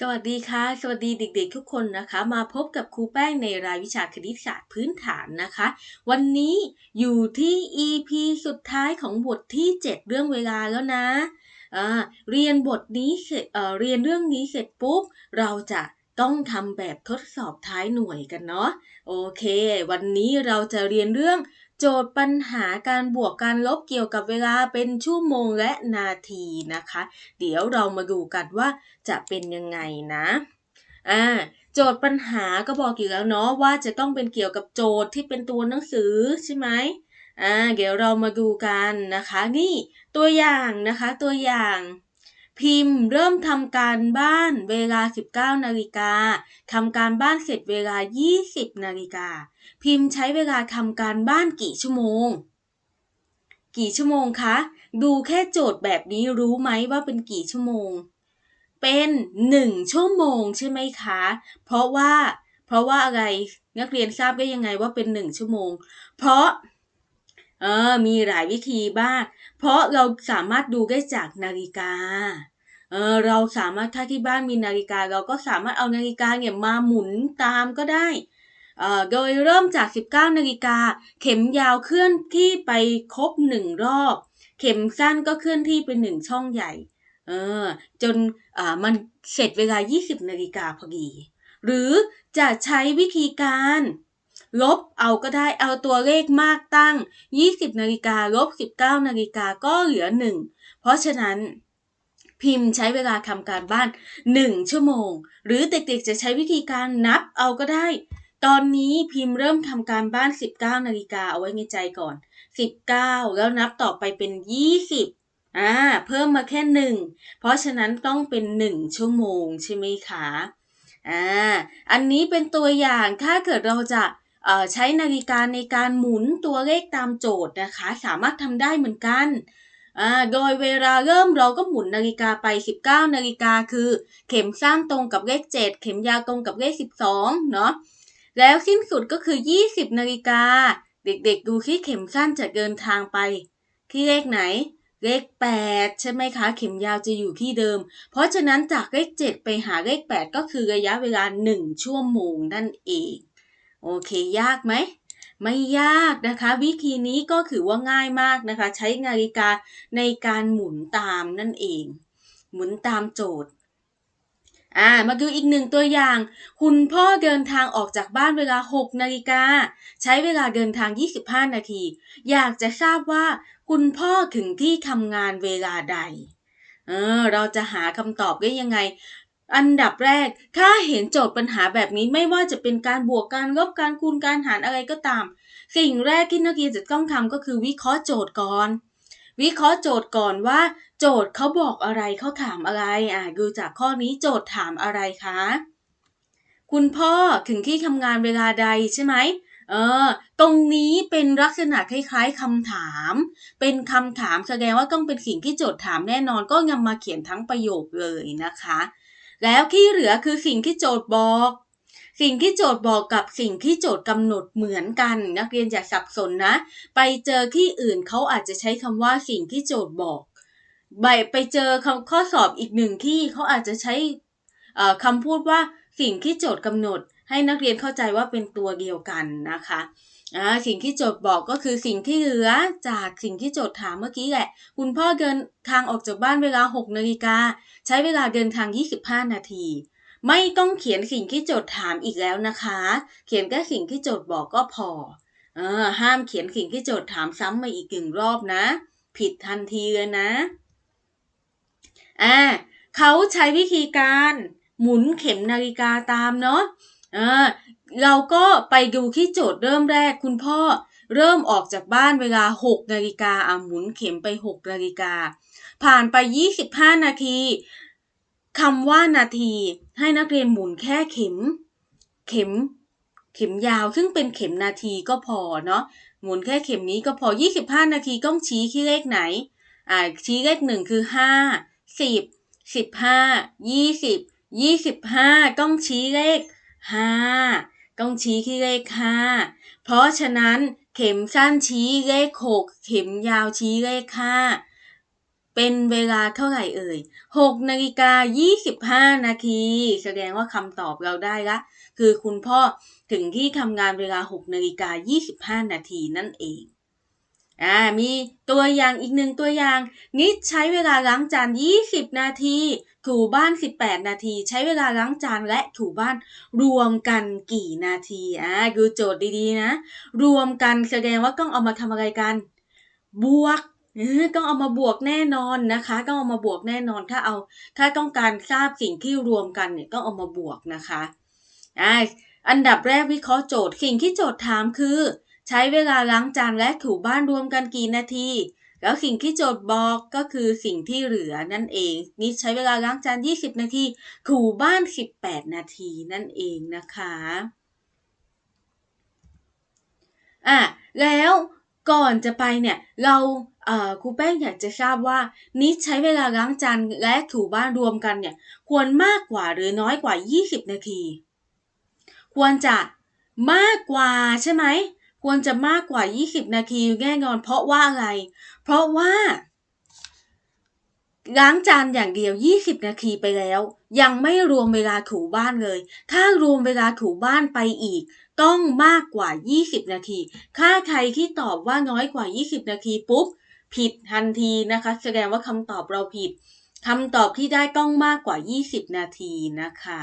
สวัสดีค่ะ สวัสดีเด็กๆทุกคนนะคะ มาพบกับครูแป้งในรายวิชาคณิตศาสตร์พื้นฐานนะคะ วันนี้อยู่ที่ EP สุดท้ายของบทที่ 7 เรื่องเวลาแล้วนะอ่าเรียนบทนี้เสร็จเเรียนเรื่องนี้เสร็จปุ๊บ เราจะต้องทำแบบทดสอบท้ายหน่วยกันเนาะโอเค วันนี้เราจะเรียนเรื่อง จทย์ปัญหาการบวกการลบเกี่ยวกับเวลาเป็นชั่วโมงและนาทีนะคะ เดี๋ยวเรามาดูกันว่าจะเป็นยังไงนะอ่าโจทย์ปัญหาก็บอกอยู่แล้วเนาะว่าจะต้องเป็นเกี่ยวกับโจทย์ที่เป็นตัวหนังสือใช่ไหมอ่าเดี๋ยวเรามาดูกันนะคะ นี่ตัวอย่างนะคะตัวอย่าง พิมพ์เริ่มทำการบ้านเวลา 19 นาฬิกาทำการบ้านเสร็จเวลา 20 นาฬิกา พิมพ์ใช้เวลาทำการบ้านกี่ชั่วโมง กี่ชั่วโมงคะ ดูแค่โจทย์แบบนี้รู้ไหมว่าเป็นกี่ชั่วโมง เป็นหนึ่งชั่วโมงใช่ไหมคะ เพราะว่า เพราะว่าอะไร นักเรียนทราบได้ยังไงว่าเป็นหนึ่งชั่วโมง เพราะ เออ มีหลายวิธีบ้าง เพราะเราสามารถดูได้จากนาฬิกา เออเราสามารถถ้าที่บ้านมีนาฬิกา เราก็สามารถเอานาฬิกาเนี่ยมาหมุนตามก็ได้โดยเริ่มจาก 19นาฬิกา เข็มยาวเคลื่อนที่ไปครบหนึ่งรอบ เข็มสั้นก็เคลื่อนที่ไปหนึ่งช่องใหญ่ เออจนมันเสร็จเวลา 20นาฬิกาพอดี หรือจะใช้วิธีการ ลบเอาก็ได้เอาตัวเลขมากตั้ง 20นาฬิกาลบ19นาฬิกาก็เหลือ 1 เพราะฉะนั้นพิมพ์ใช้เวลาทำการบ้าน 1 ชั่วโมง หรือเด็กๆจะใช้วิธีการนับเอาก็ได้ ตอนนี้พิมพ์เริ่มทำการบ้าน 19นาฬิกาเอาไว้ในใจก่อน 19 แล้วนับต่อไปเป็น 20อ่าเพิ่มมาแค่ 1 เพราะฉะนั้นต้องเป็น 1 ชั่วโมงใช่ไหมคะอ่าอันนี้เป็นตัวอย่างถ้าเกิดเราจะ ใช้นาฬิกาในการหมุนตัวเลขตามโจทย์นะคะ สามารถทำได้เหมือนกันโดยเวลาเริ่มเราก็หมุนนาฬิกาไป 19 นาฬิกาคือ เข็มสั้นตรงกับเลข 7 เข็มยาวตรงกับเลข 12 เนาะแล้วสิ้นสุดก็คือ 20 นาฬิกา เด็กๆ ดูที่เข็มสั้นจะเดินทางไป ที่เลขไหน เลข 8 ใช่ไหมคะ เข็มยาวจะอยู่ที่เดิม เพราะฉะนั้นจากเลข 7 ไปหาเลข 8 ก็คือระยะเวลา 1 ชั่วโมงนั่นเอง โอเค ยากไหม ไม่ยากนะคะ วิธีนี้ก็ถือว่าง่ายมากนะคะ ใช้นาฬิกาในการหมุนตามนั่นเอง หมุนตามโจทย์อ่ามาดูอีกหนึ่งตัวอย่าง คุณพ่อเดินทางออกจากบ้านเวลา 6 นาฬิกา ใช้เวลาเดินทาง 25 นาที อยากจะทราบว่า คุณพ่อถึงที่ทำงานเวลาใด เออ เราจะหาคำตอบได้ยังไง อันดับแรก ถ้าเห็นโจทย์ปัญหาแบบนี้ไม่ว่าจะเป็นการบวกการลบการคูณการหารอะไรก็ตาม สิ่งแรกที่นักเรียนจะต้องทำก็คือวิเคราะห์โจทย์ก่อน วิเคราะห์โจทย์ก่อนว่า โจทย์เขาบอกอะไรเขาถามอะไรอ่าดูจากข้อนี้โจทย์ถามอะไรคะ คุณพ่อถึงที่ทำงานเวลาใดใช่ไหมเออ ตรงนี้เป็นลักษณะคล้ายๆคำถาม เป็นคำถามแสดงว่าต้องเป็นสิ่งที่โจทย์ถามแน่นอนก็นำมาเขียนทั้งประโยคเลยนะคะ แล้วที่เหลือคือสิ่งที่โจทย์บอก สิ่งที่โจทย์บอกกับสิ่งที่โจทย์กำหนดเหมือนกัน นักเรียนอย่าสับสนนะ ไปเจอที่อื่นเขาอาจจะใช้คำว่าสิ่งที่โจทย์บอกใบไปเจอข้อสอบอีกหนึ่งที่เขาอาจจะใช้คำพูดว่าสิ่งที่โจทย์กำหนด ให้นักเรียนเข้าใจว่าเป็นตัวเดียวกันนะคะ สิ่งที่โจทย์บอกก็คือสิ่งที่เหลือจากสิ่งที่โจทย์ถามเมื่อกี้แหละ คุณพ่อเดินทางออกจากบ้านเวลา 6 นาฬิกา ใช้เวลาเดินทาง 25 นาที ไม่ต้องเขียนสิ่งที่โจทย์ถามอีกแล้วนะคะ เขียนแค่สิ่งที่โจทย์บอกก็พอเออห้ามเขียนสิ่งที่โจทย์ถามซ้ำมาอีกหนึ่งรอบนะ ผิดทันทีเลยนะอ่าเขาใช้วิธีการหมุนเข็มนาฬิกาตามเนาะเออ เราก็ไปดูที่โจทย์เริ่มแรกคุณพ่อเริ่มออกจากบ้านเวลา 6 นาฬิกาอ่าหมุนเข็มไป 6 นาฬิกา ผ่านไป 25 นาทีคำว่านาที ให้นักเรียนหมุนแค่เข็ม เข็ม เข็มยาว ซึ่งเป็นเข็มนาทีก็พอเนาะหมุนแค่เข็มนี้ก็พอ 25 นาทีต้องชี้ที่เลขไหน อ่า ชี้เลขหนึ่งคือ 5 10 15 20 25 ต้องชี้เลข 5 ต้องชี้ที่เลข5เพราะฉะนั้นเข็มสั้นชี้เลข6เข็มยาวชี้เลข5เป็นเวลาเท่าไหร่เอ่ย6นาฬิกา25 นาที แสดงว่าคำตอบเราได้ละ คือคุณพ่อถึงที่ทำงานเวลา6นาฬิกา25 นาทีนั่นเอง อ่ามีตัวอย่างอีกหนึ่งตัวอย่าง นิดใช้เวลาล้างจาน 20 นาที ถูบ้าน 18 นาที ใช้เวลาล้างจานและถูบ้านรวมกันกี่นาทีอ่าดูโจทย์ดีๆนะ รวมกันแสดงว่าต้องเอามาทำอะไรกัน บวกต้องเอามาบวกแน่นอนนะคะต้องเอามาบวกแน่นอนถ้าเอา ถ้าต้องการทราบสิ่งที่รวมกันเนี่ยต้องเอามาบวกนะคะอ่าอันดับแรกวิเคราะห์โจทย์สิ่งที่โจทย์ถามคือ ใช้เวลาล้างจานและถูบ้านรวมกันกี่นาที แล้วสิ่งที่โจทย์บอกก็คือสิ่งที่เหลือนั่นเอง นี่ใช้เวลาล้างจาน 20 นาที ถูบ้าน 18 นาทีนั่นเองนะคะอะแล้วก่อนจะไปเนี่ยเราครูแป้งอยากจะทราบว่า นิดใช้เวลาล้างจานและถูบ้านรวมกันเนี่ย ควรมากกว่าหรือน้อยกว่า 20 นาที ควรจะมากกว่าใช่ไหม ควรจะมากกว่า 20 นาทีแน่นอน เพราะว่าอะไร เพราะว่า ล้างจานอย่างเดียว 20 นาทีไปแล้ว ยังไม่รวมเวลาถูบ้านเลย ถ้ารวมเวลาถูบ้านไปอีก ต้องมากกว่า 20 นาที ถ้าใครที่ตอบว่าน้อยกว่า 20 นาทีปุ๊บ ผิดทันทีนะคะ แสดงว่าคำตอบเราผิดคำตอบที่ได้ต้องมากกว่า 20 นาทีนะคะ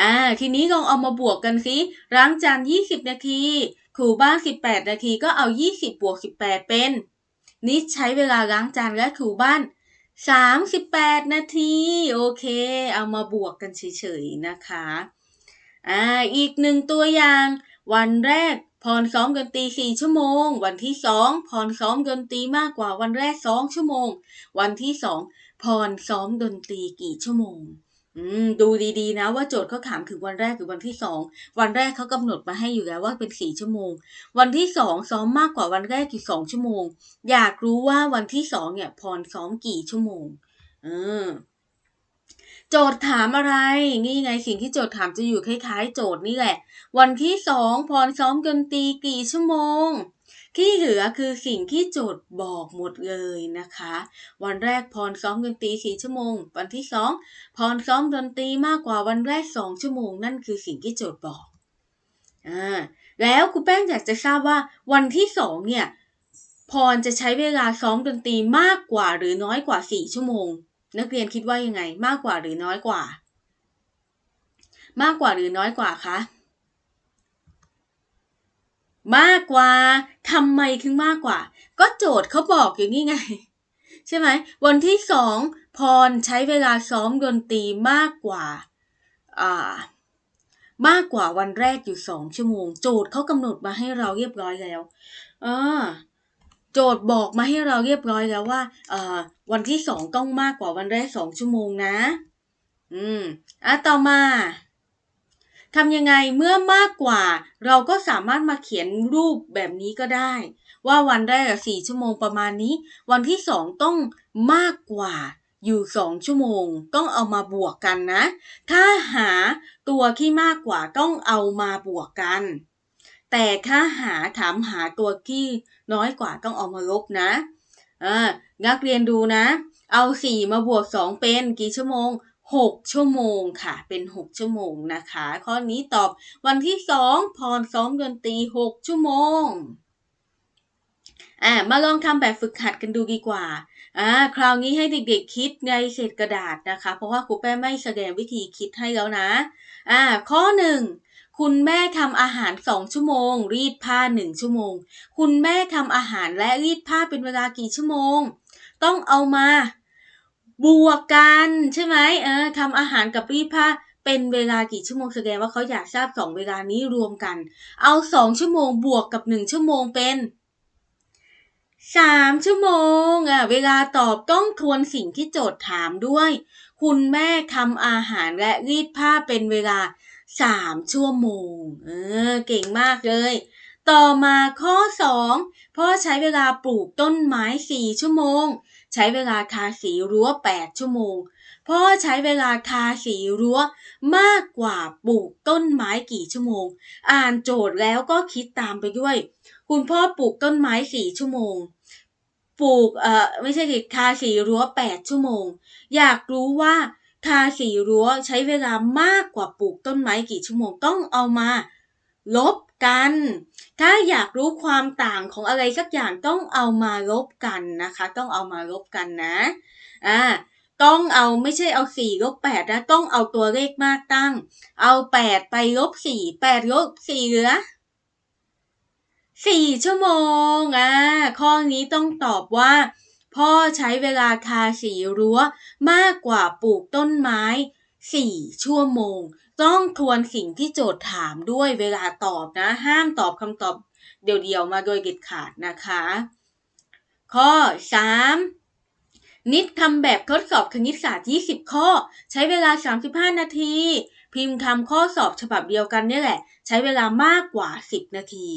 อ่าทีนี้ลองเอามาบวกกันสิล้างจาน 20 นาทีถูบ้าน 18 นาทีก็เอา 20 บวก 18 เป็น นิดใช้เวลาล้างจานและถูบ้าน 38 นาที โอเค เอามาบวกกันเฉยๆนะคะอ่าอีกหนึ่งตัวอย่าง วันแรกพรซ้อมดนตรี4ชั่วโมง วันที่สองพรซ้อมดนตรีมากกว่าวันแรก2ชั่วโมง วันที่สองพรซ้อมดนตรีกี่ชั่วโมง อืมดูดีๆ นะว่าโจทย์เขาถามถึงวันแรกหรือวันที่สองวันแรกเขากำหนดมาให้อยู่แล้วว่าเป็นสี่ชั่วโมง วันที่สองซ้อมมากกว่าวันแรกอยู่สองชั่วโมง อยากรู้ว่าวันที่สองเนี่ยพรซ้อมกี่ชั่วโมงเออโจทย์ถามอะไร นี่ไงสิ่งที่โจทย์ถามจะอยู่คล้ายๆ โจทย์นี่แหละ วันที่สองพรซ้อมดนตรีกี่ชั่วโมง ที่เหลือคือสิ่งที่โจทย์บอกหมดเลยนะคะ วันแรกพรซ้อมดนตรีสี่ชั่วโมง วันที่สองพรซ้อมดนตรีมากกว่าวันแรกสองชั่วโมง นั่นคือสิ่งที่โจทย์บอกอ่าแล้วครูแป้งอยากจะทราบว่าวันที่สองเนี่ยพรจะใช้เวลาซ้อมดนตรีมากกว่าหรือน้อยกว่าสี่ชั่วโมง นักเรียนคิดว่ายังไง มากกว่าหรือน้อยกว่า มากกว่าหรือน้อยกว่าคะ มากกว่าทำไมถึงมากกว่า ก็โจทย์เขาบอกอยู่นี่ไง ใช่ไหม วันที่สองพรใช้เวลาซ้อมดนตรีมากกว่าอ่ามากกว่าวันแรกอยู่สองชั่วโมง โจทย์เขากำหนดมาให้เราเรียบร้อยแล้วอ่าโจทย์บอกมาให้เราเรียบร้อยแล้วว่าอ่าวันที่สองต้องมากกว่าวันแรกสองชั่วโมงนะ อืมอะต่อมา ทำยังไงเมื่อมากกว่า เราก็สามารถมาเขียนรูปแบบนี้ก็ได้ ว่าวันแรกสี่ชั่วโมงประมาณนี้ วันที่สองต้องมากกว่าอยู่สองชั่วโมง ต้องเอามาบวกกันนะ ถ้าหาตัวที่มากกว่าต้องเอามาบวกกัน แต่ถ้าหาถามหาตัวที่น้อยกว่าต้องเอามาลบนะอ่านักเรียนดูนะ เอาสี่มาบวกสองเป็นกี่ชั่วโมง 6 ชั่วโมงค่ะ เป็น 6 ชั่วโมงนะคะ ข้อนี้ตอบวันที่ 2 พรซ้อมดนตรี 6 ชั่วโมงอ่ามาลองทำแบบฝึกหัดกันดูดีกว่าอ่าคราวนี้ให้เด็กๆคิดในเศษกระดาษนะคะ เพราะว่าครูแป้ไม่แสดงวิธีคิดให้แล้วนะอ่าข้อหนึ่งคุณแม่ทำอาหารสองชั่วโมง รีดผ้าหนึ่งชั่วโมง คุณแม่ทำอาหารและรีดผ้าเป็นเวลากี่ชั่วโมง ต้องเอามา บวกกันใช่ไหมเออทำอาหารกับรีดผ้าเป็นเวลากี่ชั่วโมงแสดงว่าเขาอยากทราบสองเวลานี้รวมกัน เอาสองชั่วโมงบวกกับหนึ่งชั่วโมงเป็นสามชั่วโมงอะเวลาตอบต้องทวนสิ่งที่โจทย์ถามด้วย คุณแม่ทำอาหารและรีดผ้าเป็นเวลาสามชั่วโมง เออ เก่งมากเลย ต่อมาข้อสองพ่อใช้เวลาปลูกต้นไม้สี่ชั่วโมง ใช้เวลาทาสีรั้ว 8 ชั่วโมง พ่อใช้เวลาทาสีรั้วมากกว่าปลูกต้นไม้กี่ชั่วโมง อ่านโจทย์แล้วก็คิดตามไปด้วย คุณพ่อปลูกต้นไม้สี่ชั่วโมง ปลูกเอ่อไม่ใช่สิทาสีรั้วแปดชั่วโมง อยากรู้ว่าทาสีรั้วใช้เวลามากกว่าปลูกต้นไม้กี่ชั่วโมงต้องเอามา ลบ กัน ถ้าอยากรู้ความต่างของอะไรสักอย่างต้องเอามาลบกันนะคะ ต้องเอามาลบกันนะ อ่า ต้องเอาไม่ใช่เอาสี่ลบแปดนะ ต้องเอาตัวเลขมากตั้ง เอาแปดไปลบสี่แปดลบสี่เหลือสี่ชั่วโมง อ่า ข้อนี้ต้องตอบว่า พ่อใช้เวลาทาสีรั้วมากกว่าปลูกต้นไม้สี่ชั่วโมง ต้องทวนสิ่งที่โจทย์ถามด้วยเวลาตอบนะ ห้ามตอบคำตอบเดี่ยวๆมาโดยเด็ดขาดนะคะ ข้อ 3 นิดทำแบบทดสอบคณิตศาสตร์ 20 ข้อ ใช้เวลา 35 นาที พิมพ์ทำข้อสอบฉบับเดียวกันนี่แหละ ใช้เวลามากกว่า 10 นาที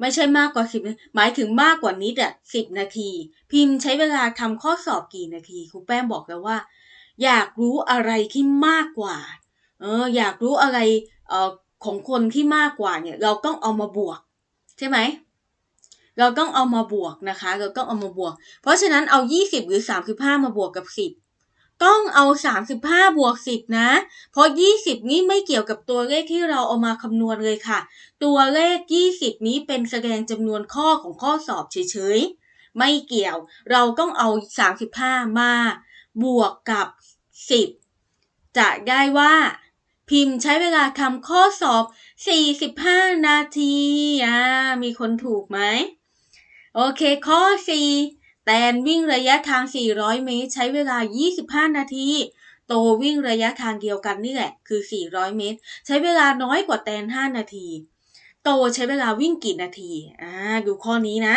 ไม่ใช่มากกว่า 10 หมายถึงมากกว่านิดอะ10 นาที พิมพ์ใช้เวลาทำข้อสอบกี่นาทีครูแป้งบอกแล้วว่า อยากรู้อะไรที่มากกว่า เอออยากรู้อะไรเอ่อของคนที่มากกว่าเนี่ย เราต้องเอามาบวก ใช่ไหมเราต้องเอามาบวกนะคะ เราต้องเอามาบวก เพราะฉะนั้นเอา 20 หรือ 35 มาบวกกับ 10 ต้องเอา 35 บวก 10 นะ เพราะ 20 นี้ไม่เกี่ยวกับตัวเลขที่เราเอามาคำนวณเลยค่ะ ตัวเลข 20 นี้เป็นแสดงจำนวนข้อของข้อสอบเฉยๆ ไม่เกี่ยว เราต้องเอา 35 มา บวกกับ 10 จะได้ว่า พิมพ์ใช้เวลาทำข้อสอบ 45 นาทีอ่ามีคนถูกไหม โอเค ข้อ 4 แตนวิ่งระยะทาง 400 เมตร ใช้เวลา 25 นาที โตวิ่งระยะทางเดียวกันนี่แหละ คือ 400 เมตร ใช้เวลาน้อยกว่าแตน 5 นาที โตใช้เวลาวิ่งกี่นาที อ่า ดูข้อนี้นะ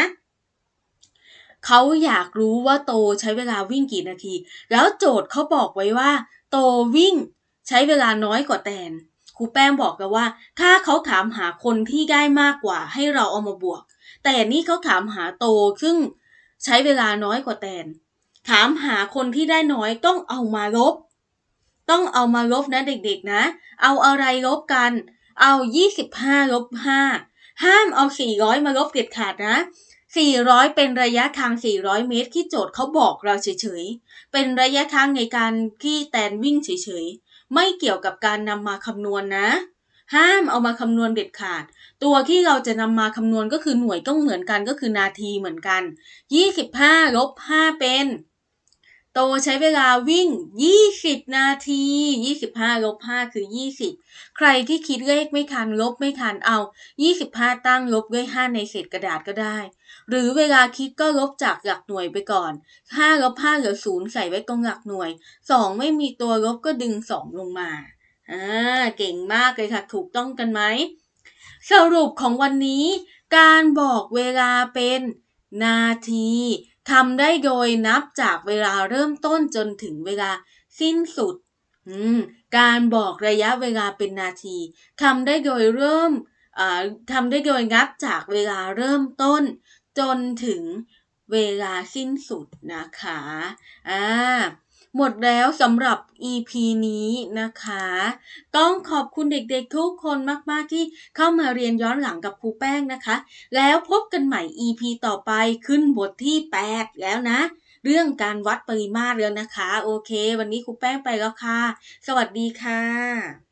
เขาอยากรู้ว่าโตใช้เวลาวิ่งกี่นาที แล้วโจทย์เขาบอกไว้ว่า โตวิ่ง ใช้เวลาน้อยกว่าแตนครูแป้งบอกแล้วว่า ถ้าเขาถามหาคนที่ได้มากกว่าให้เราเอามาบวก แต่นี่เขาถามหาโตซึ่งใช้เวลาน้อยกว่าแตน ถามหาคนที่ได้น้อยต้องเอามาลบ ต้องเอามาลบนะเด็กๆนะ เอาอะไรลบกัน เอา 25ลบ5ห้ามเอา 400 มาลบเด็ดขาดนะ400 เป็นระยะทาง 400 เมตรที่โจทย์เขาบอกเราเฉยๆ เป็นระยะทางในการที่แตนวิ่งเฉยๆ ไม่เกี่ยวกับการนำมาคำนวณนะ ห้ามเอามาคำนวณเด็ดขาด ตัวที่เราจะนำมาคำนวณก็คือหน่วยต้องเหมือนกันก็คือนาทีเหมือนกัน 25ลบ5เป็น โตใช้เวลาวิ่ง 20 นาที 25ลบ5คือ 20 ใครที่คิดเลขไม่ทันลบไม่ทันเอา 25 ตั้งลบด้วย5ในเศษกระดาษก็ได้ หรือเวลาคิดก็ลบจากหลักหน่วยไปก่อน5ลบ5เหลือ0ใส่ไว้ตรงหลักหน่วย 2 ไม่มีตัวลบก็ดึง 2 ลงมาอ่าเก่งมากเลยค่ะถูกต้องกันไหม สรุปของวันนี้ การบอกเวลาเป็นนาทีทำได้โดยนับจากเวลาเริ่มต้นจนถึงเวลาสิ้นสุด การบอกระยะเวลาเป็นนาทีทำได้โดยเริ่มทำได้โดยนับจากเวลาเริ่มต้น จนถึงเวลาสิ้นสุดนะคะอ่าหมดแล้วสำหรับ EP นี้นะคะ ต้องขอบคุณเด็กๆทุกคนมากๆที่เข้ามาเรียนย้อนหลังกับครูแป้งนะคะ แล้วพบกันใหม่ EP ต่อไปขึ้นบทที่ 8 แล้วนะ เรื่องการวัดปริมาตรแล้วนะคะ โอเค วันนี้ครูแป้งไปแล้วค่ะ สวัสดีค่ะ